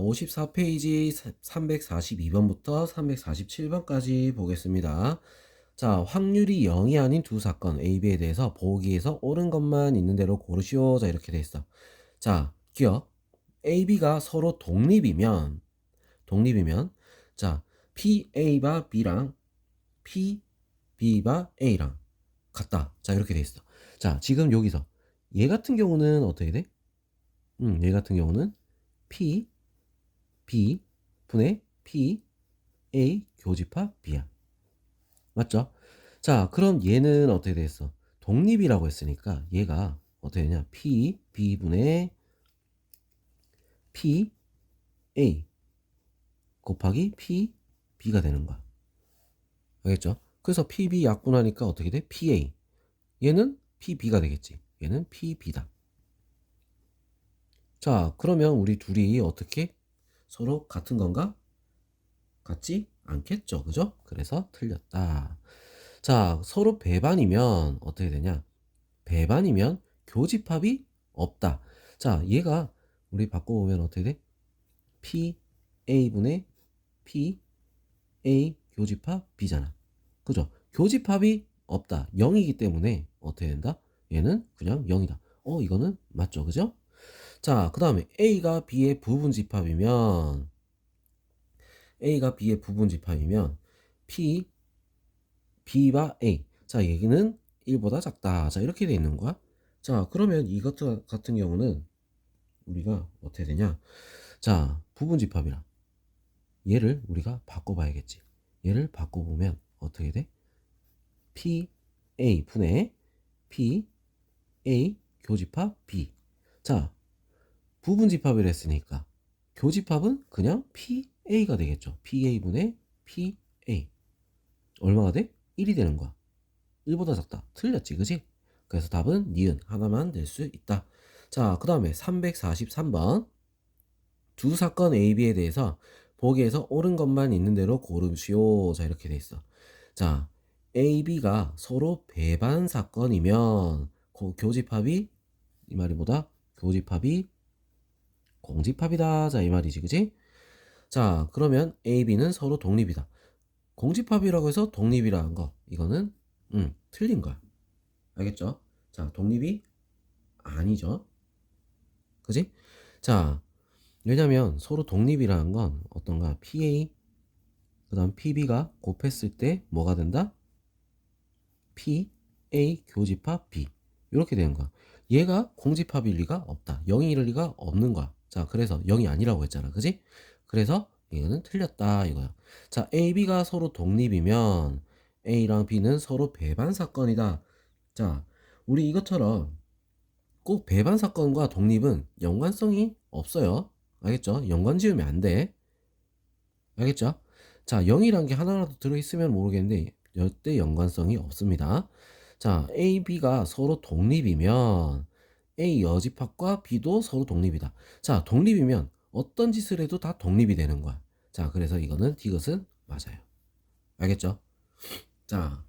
54페이지 342번부터 347번까지 보겠습니다. 자, 확률이 0이 아닌 두 사건 A, B에 대해서 보기에서 옳은 것만 있는 대로 고르시오. 자, 이렇게 돼 있어. 자, 기억. A, B가 서로 독립이면 독립이면 자, P, A가 B랑 P, B가 A랑 같다. 자, 이렇게 돼 있어. 자, 지금 여기서 얘 같은 경우는 어떻게 돼? 음, 얘 같은 경우는 P, B 분의 P, A 교집합 B야. 맞죠? 자, 그럼 얘는 어떻게 됐어? 독립이라고 했으니까 얘가 어떻게 되냐? P, B분의 P, A 곱하기 P, B가 되는 거야. 알겠죠? 그래서 PB 약분하니까 어떻게 돼? PA. 얘는 PB가 되겠지. 얘는 PB다. 자, 그러면 우리 둘이 어떻게 서로 같은 건가? 같지 않겠죠. 그죠? 그래서 틀렸다. 자, 서로 배반이면 어떻게 되냐? 배반이면 교집합이 없다. 자, 얘가 우리 바꿔보면 어떻게 돼? P, A분의 P, A 교집합 B잖아. 그죠? 교집합이 없다. 0이기 때문에 어떻게 된다? 얘는 그냥 0이다. 어, 이거는 맞죠. 그죠? 자, 그 다음에 A가 B의 부분 집합이면 A가 B의 부분 집합이면 P, B와 A. 자, 얘기는 1보다 작다. 자, 이렇게 돼 있는 거야. 자, 그러면 이것 같은 경우는 우리가 어떻게 되냐? 자, 부분 집합이라. 얘를 우리가 바꿔봐야겠지. 얘를 바꿔보면 어떻게 돼? P, A 분의 P, A 교집합 B. 자, 부분 집합을 했으니까 교집합은 그냥 PA가 되겠죠. PA분의 PA. 얼마가 돼? 1이 되는 거야. 1보다 작다. 틀렸지, 그지? 그래서 답은 니은 하나만 낼 수 있다. 자, 그 다음에 343번. 두 사건 A, B에 대해서 보기에서 옳은 것만 있는 대로 고르시오. 자, 이렇게 돼 있어. 자, A, B가 서로 배반 사건이면 교집합이 이 말이 뭐다? 교집합이 공집합이다. 자, 이 말이지. 그지? 자, 그러면 A, B는 서로 독립이다. 공집합이라고 해서 독립이라는 거. 이거는, 음, 틀린 거야. 알겠죠? 자, 독립이 아니죠. 그지? 자, 왜냐면 서로 독립이라는 건 어떤가? PA, 그 다음 PB가 곱했을 때 뭐가 된다? PA 교집합 B. 이렇게 되는 거야. 얘가 공집합일 리가 없다. 0이 이럴 리가 없는 거야. 자, 그래서 0이 아니라고 했잖아. 그지? 그래서 이거는 틀렸다 이거야. 자, A, B가 서로 독립이면 A랑 B는 서로 배반 사건이다. 자, 우리 이것처럼 꼭 배반 사건과 독립은 연관성이 없어요. 알겠죠? 연관 지으면 안 돼. 알겠죠? 자, 0이란 게 하나라도 들어있으면 모르겠는데 절대 연관성이 없습니다. 자, A, B가 서로 독립이면 A 여집합과 B도 서로 독립이다. 자, 독립이면 어떤 짓을 해도 다 독립이 되는 거야. 자, 그래서 이거는 디귿은 맞아요. 알겠죠? 자,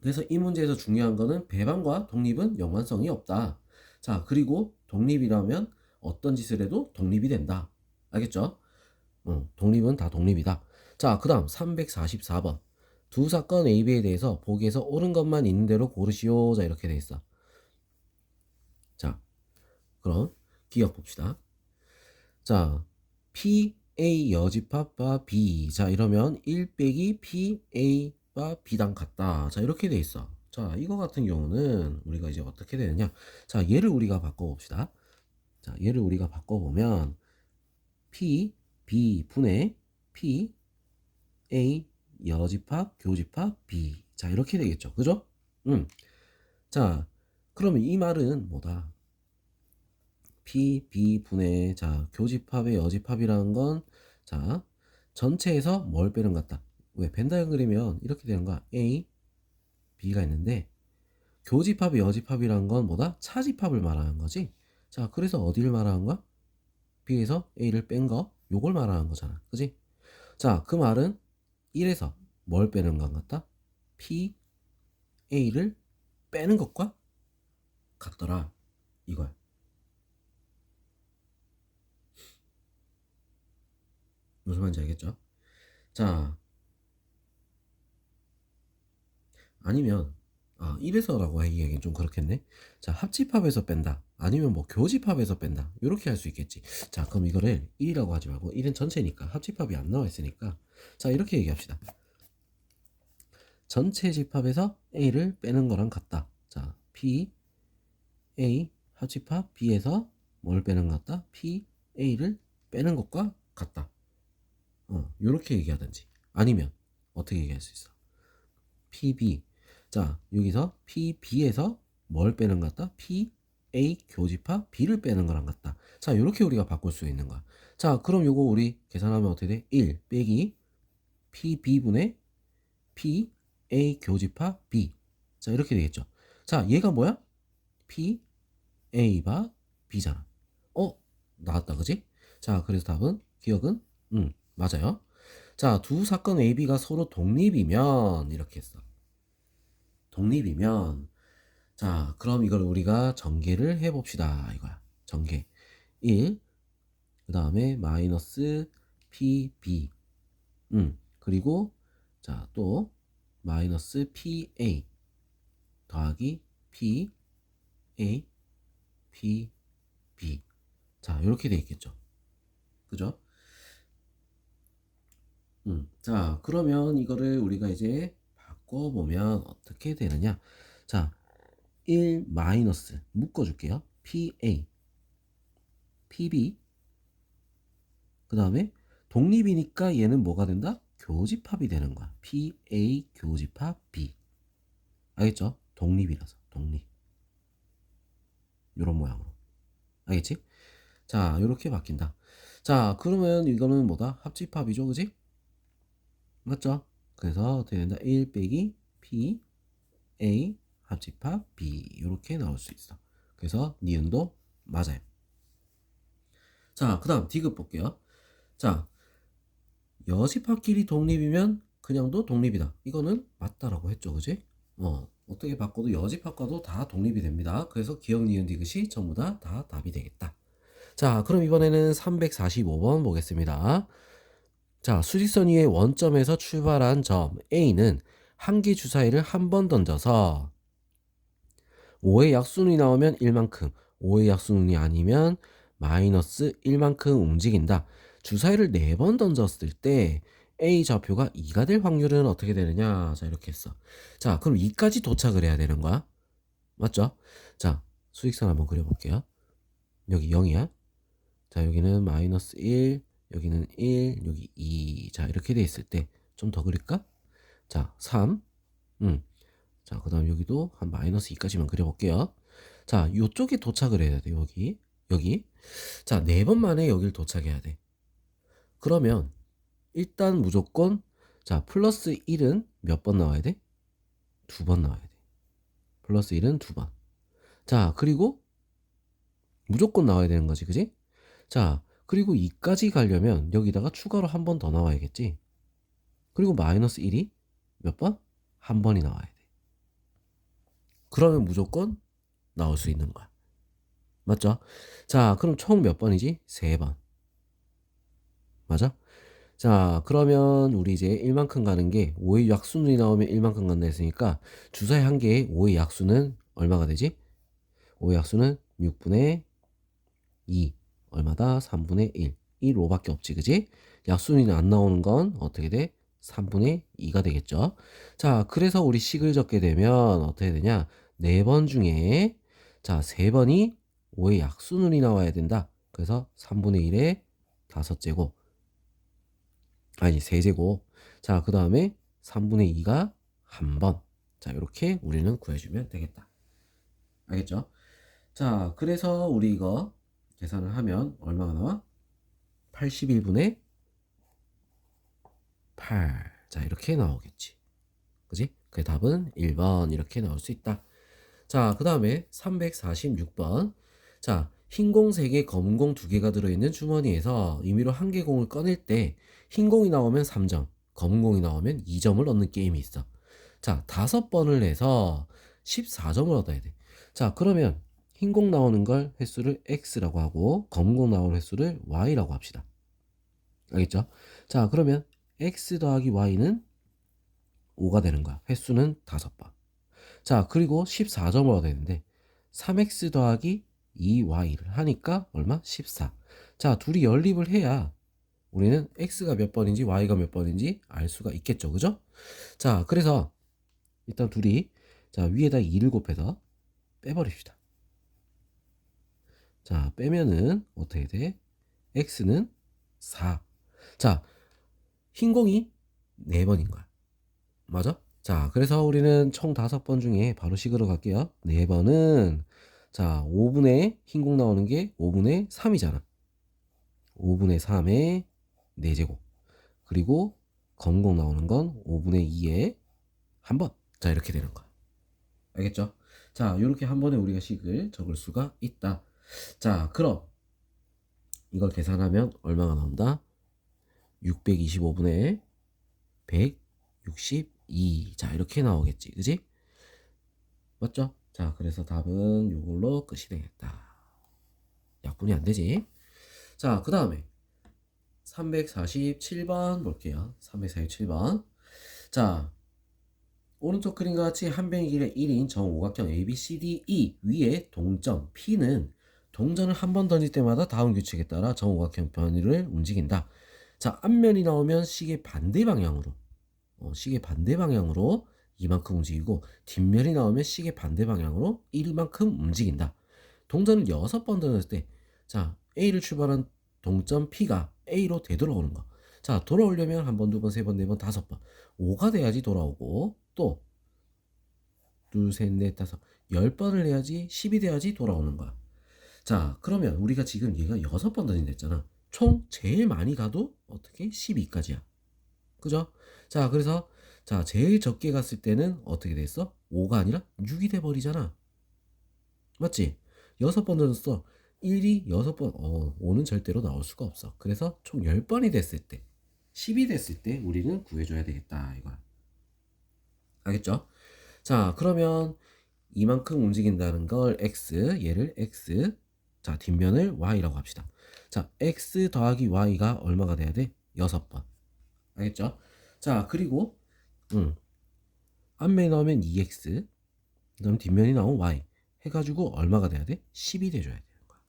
그래서 이 문제에서 중요한 거는 배반과 독립은 연관성이 없다. 자, 그리고 독립이라면 어떤 짓을 해도 독립이 된다. 알겠죠? 어, 독립은 다 독립이다. 자, 그 다음 344번. 두 사건 A, B에 대해서 보기에서 옳은 것만 있는 대로 고르시오. 자, 이렇게 돼 있어. 자, 그럼 기억 봅시다. 자, PA 여집합과 B. 자, 이러면 1 빼기 PA와 B당 같다. 자, 이렇게 돼 있어. 자, 이거 같은 경우는 우리가 이제 어떻게 되느냐. 자, 얘를 우리가 바꿔봅시다. 자, 얘를 우리가 바꿔보면 P, B 분의 P, A 여집합, 교집합, B. 자, 이렇게 되겠죠. 그죠? 음. 자, 그러면 이 말은 뭐다? P, B 분의, 자, 교집합의 여집합이라는 건, 자, 전체에서 뭘 빼는 것 같다? 왜? 벤다이어 그리면 이렇게 되는 거야. A, B가 있는데, 교집합의 여집합이라는 건 뭐다? 차집합을 말하는 거지? 자, 그래서 어디를 말하는 거야? B에서 A를 뺀 거, 요걸 말하는 거잖아. 그지? 자, 그 말은 1에서 뭘 빼는 것 같다? P, A를 빼는 것과 같더라. 이거야. 무슨 말인지 알겠죠? 자, 아니면 아, 이래서라고 얘기하기엔 좀 그렇겠네. 자, 합집합에서 뺀다. 아니면 뭐 교집합에서 뺀다. 이렇게 할 수 있겠지. 자, 그럼 이거를 1이라고 하지 말고 1은 전체니까 합집합이 안 나와 있으니까 자, 이렇게 얘기합시다. 전체 집합에서 A를 빼는 거랑 같다. 자, P A 합집합 B에서 뭘 빼는 것 같다? P A를 빼는 것과 같다. 어, 요렇게 얘기하든지 아니면 어떻게 얘기할 수 있어? PB 자, 여기서 PB에서 뭘 빼는 것 같다? PA 교집합 B를 빼는 거랑 같다. 자, 이렇게 우리가 바꿀 수 있는 거야. 자, 그럼 요거 우리 계산하면 어떻게 돼? 1 빼기 PB분의 PA 교집합 B. 자, 이렇게 되겠죠. 자, 얘가 뭐야? PA바 B잖아. 어? 나왔다, 그지? 자, 그래서 답은, 기억은? 음, 맞아요. 자, 두 사건 AB가 서로 독립이면, 이렇게 했어. 독립이면 자 그럼 이걸 우리가 전개를 해 봅시다 이거야. 전개. 1 그 다음에 마이너스 PB 음 그리고 자 또 마이너스 PA 더하기 PA PB 자 이렇게 돼 있겠죠. 그죠 음, 자 그러면 이거를 우리가 이제 바꿔보면 어떻게 되느냐 자 1 마이너스 묶어줄게요 PA PB 그 다음에 독립이니까 얘는 뭐가 된다? 교집합이 되는 거야 PA 교집합 B 알겠죠? 독립이라서 독립 이런 모양으로 알겠지? 자 이렇게 바뀐다 자 그러면 이거는 뭐다? 합집합이죠 그지? 맞죠? 그래서 어떻게 된다? 1 빼기 P A 합집합 B 이렇게 나올 수 있어. 그래서 니은도 맞아요. 자, 그 다음 디귿 볼게요. 자, 여집합끼리 독립이면 그냥도 독립이다. 이거는 맞다라고 했죠, 그지? 어, 어떻게 바꿔도 여집합과도 다 독립이 됩니다. 그래서 기억, 니은, 디귿이 전부 다, 다 답이 되겠다. 자, 그럼 이번에는 345번 보겠습니다. 자, 수직선 위의 원점에서 출발한 점 A는 한기 주사위를 한 번 던져서 5의 약수눈이 나오면 1만큼, 5의 약수눈이 아니면 마이너스 1만큼 움직인다. 주사위를 4번 던졌을 때 A 좌표가 2가 될 확률은 어떻게 되느냐? 자, 이렇게 했어. 자, 그럼 2까지 도착을 해야 되는 거야. 맞죠? 자, 수직선 한번 그려볼게요. 여기 0이야. 자, 여기는 마이너스 1, 여기는 1, 여기 2. 자, 이렇게 돼 있을 때 좀 더 그릴까? 자, 3. 음. 자, 그 다음 여기도 한 마이너스 2까지만 그려볼게요. 자, 요쪽에 도착을 해야 돼, 여기. 여기. 자, 네 번 만에 여길 도착해야 돼. 그러면, 일단 무조건, 자, 플러스 1은 몇 번 나와야 돼? 두 번 나와야 돼. 플러스 1은 두 번. 자, 그리고, 무조건 나와야 되는 거지, 그지? 자, 그리고 2까지 가려면 여기다가 추가로 한 번 더 나와야겠지. 그리고 마이너스 1이 몇 번? 한 번이 나와야 돼. 그러면 무조건 나올 수 있는 거야. 맞죠? 자, 그럼 총 몇 번이지? 세 번. 맞아? 자, 그러면 우리 이제 1만큼 가는 게 5의 약수눈이 나오면 1만큼 간다 했으니까 주사위 한 개에 5의 약수는 얼마가 되지? 5의 약수는 6분의 2. 얼마다? 3분의 1. 1로밖에 없지, 그지? 약수는 안 나오는 건 어떻게 돼? 3분의 2가 되겠죠. 자, 그래서 우리 식을 적게 되면 어떻게 되냐? 4번 중에 자, 3번이 5의 약수눈이 나와야 된다. 그래서 3분의 1에 5제곱 아니, 3제곱 자, 그 다음에 3분의 2가 한 번. 자, 이렇게 우리는 구해주면 되겠다. 알겠죠? 자, 그래서 우리 이거 계산을 하면 얼마가 나와? 81분의 8. 자, 이렇게 나오겠지. 그지? 그 답은 1번 이렇게 나올 수 있다. 자, 그 다음에 346번. 자, 흰 공 3개, 검은 공 2개가 들어있는 주머니에서 임의로 한 개 공을 꺼낼 때 흰 공이 나오면 3점, 검은 공이 나오면 2점을 얻는 게임이 있어. 자, 다섯 번을 해서 14점을 얻어야 돼. 자, 그러면 흰 공 나오는 걸 횟수를 x라고 하고 검은 공 나오는 횟수를 y라고 합시다. 알겠죠? 자, 그러면 x 더하기 y는 5가 되는 거야. 횟수는 5번. 자, 그리고 14점으로 되는데 3x 더하기 2y를 하니까 얼마? 14. 자, 둘이 연립을 해야 우리는 x가 몇 번인지 y가 몇 번인지 알 수가 있겠죠. 그죠? 자, 그래서 일단 둘이 자, 위에다 2를 곱해서 빼버립시다. 자, 빼면은 어떻게 돼? x는 4. 자, 흰 공이 4번인 거야. 맞아? 자, 그래서 우리는 총 5번 중에 바로 식으로 갈게요. 4번은 자, 5분의 흰 공 나오는 게 5분의 3이잖아. 5분의 3의 4제곱. 그리고 검공 나오는 건 5분의 2의 한 번. 자, 이렇게 되는 거야. 알겠죠? 자, 이렇게 한 번에 우리가 식을 적을 수가 있다. 자, 그럼 이걸 계산하면 얼마가 나온다? 625분의 162. 자, 이렇게 나오겠지. 그지? 맞죠? 자, 그래서 답은 이걸로 끝이 되겠다. 약분이 안 되지? 자, 그 다음에 347번 볼게요. 347번. 자, 오른쪽 그림과 같이 한 변의 길의 1인 정오각형 ABCDE 위에 동점 P는 동전을 한 번 던질 때마다 다음 규칙에 따라 정오각형 변이를 움직인다. 자, 앞면이 나오면 시계 반대 방향으로 어, 시계 반대 방향으로 이만큼 움직이고 뒷면이 나오면 시계 반대 방향으로 1만큼 움직인다. 동전을 6번 던졌을 때 자, A를 출발한 동점 P가 A로 되돌아오는 거. 자, 돌아오려면 한 번, 두 번, 세 번, 네 번, 다섯 번. 5가 돼야지 돌아오고 또 둘, 셋, 넷, 다섯, 열 번을 해야지 10이 돼야지 돌아오는 거야. 자, 그러면 우리가 지금 얘가 여섯 번 던진다 했잖아. 총 제일 많이 가도 어떻게 12까지야. 그죠? 자, 그래서 자, 제일 적게 갔을 때는 어떻게 됐어? 5가 아니라 6이 돼 버리잖아. 맞지? 여섯 번 던졌어. 1이 여섯 번, 어, 5는 절대로 나올 수가 없어. 그래서 총 10번이 됐을 때, 10이 됐을 때 우리는 구해줘야 되겠다. 이거야. 알겠죠? 자, 그러면 이만큼 움직인다는 걸 x, 얘를 x, 자, 뒷면을 y라고 합시다. 자, x 더하기 y가 얼마가 돼야 돼? 6번. 알겠죠? 자, 그리고, 음, 앞면이 나오면 2x, 그 다음 뒷면이 나오면 y. 해가지고 얼마가 돼야 돼? 10이 돼줘야 되는 거야.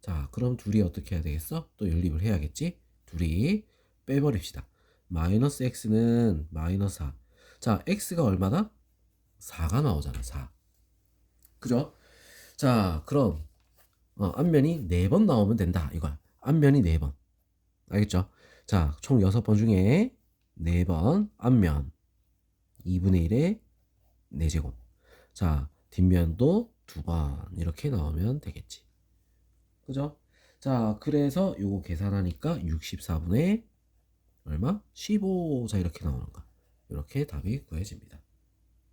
자, 그럼 둘이 어떻게 해야 되겠어? 또 연립을 해야겠지? 둘이 빼버립시다. 마이너스 x는 마이너스 4. 자, x가 얼마다? 4가 나오잖아, 4. 그죠? 자, 그럼 어, 앞면이 4번 나오면 된다. 이거야. 앞면이 4번. 알겠죠? 자, 총 6번 중에 4번 앞면 2분의 1의 4제곱. 자, 뒷면도 2번 이렇게 나오면 되겠지. 그죠? 자, 그래서 요거 계산하니까 64분의 얼마? 15. 자, 이렇게 나오는 거. 이렇게 답이 구해집니다.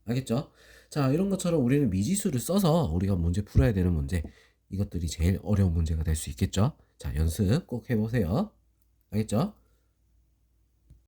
알겠죠? 자, 이런 것처럼 우리는 미지수를 써서 우리가 문제 풀어야 되는 문제. 이것들이 제일 어려운 문제가 될 수 있겠죠? 자, 연습 꼭 해보세요. 알겠죠?